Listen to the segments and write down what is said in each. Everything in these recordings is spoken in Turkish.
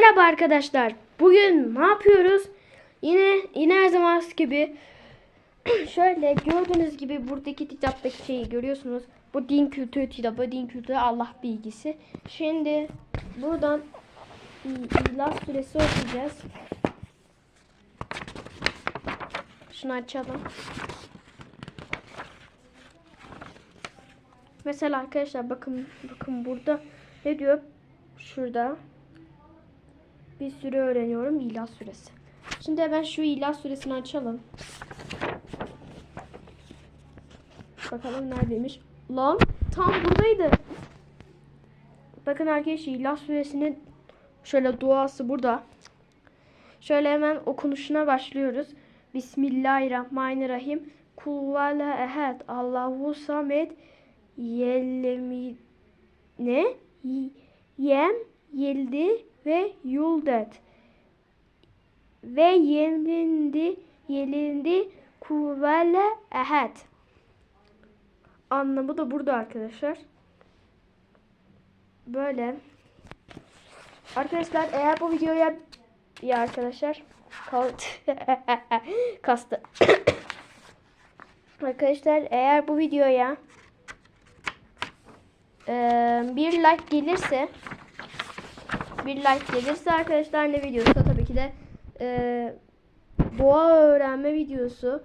merhaba arkadaşlar. Bugün ne yapıyoruz? Yine yine her zaman gibi şöyle gördüğünüz gibi buradaki kitaptaki şeyi görüyorsunuz. Bu din kültürü kitabı, din kültürü Allah bilgisi. Şimdi buradan İ- İlah suresi okuyacağız. Şunu açalım. Mesela arkadaşlar bakın bakın burada ne diyor? Şurada bir sürü öğreniyorum İlah suresi. Şimdi hemen şu İlah suresini açalım. Bakalım neredeymiş. Lan tam buradaydı. Bakın arkadaşlar İlah suresinin şöyle duası burada. Şöyle hemen okunuşuna başlıyoruz. Bismillahirrahmanirrahim. Kul vela ehed. Allahu samed. Yellemi ne? Yem yeldi ve yuldet. Ve yelindi yelindi kuvvele ehed. Anlamı da burada arkadaşlar. Böyle. Arkadaşlar eğer bu videoya ya arkadaşlar kastı. arkadaşlar eğer bu videoya bir like gelirse bir like gelirse arkadaşlar ne videosu tabii ki de eee doğa öğrenme videosu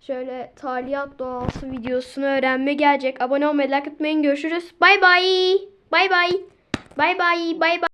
şöyle taliyat doğası videosunu öğrenme gelecek. Abone olmayı like etmeyin. Görüşürüz. Bay bay. Bay bay. Bay bay. Bay bay.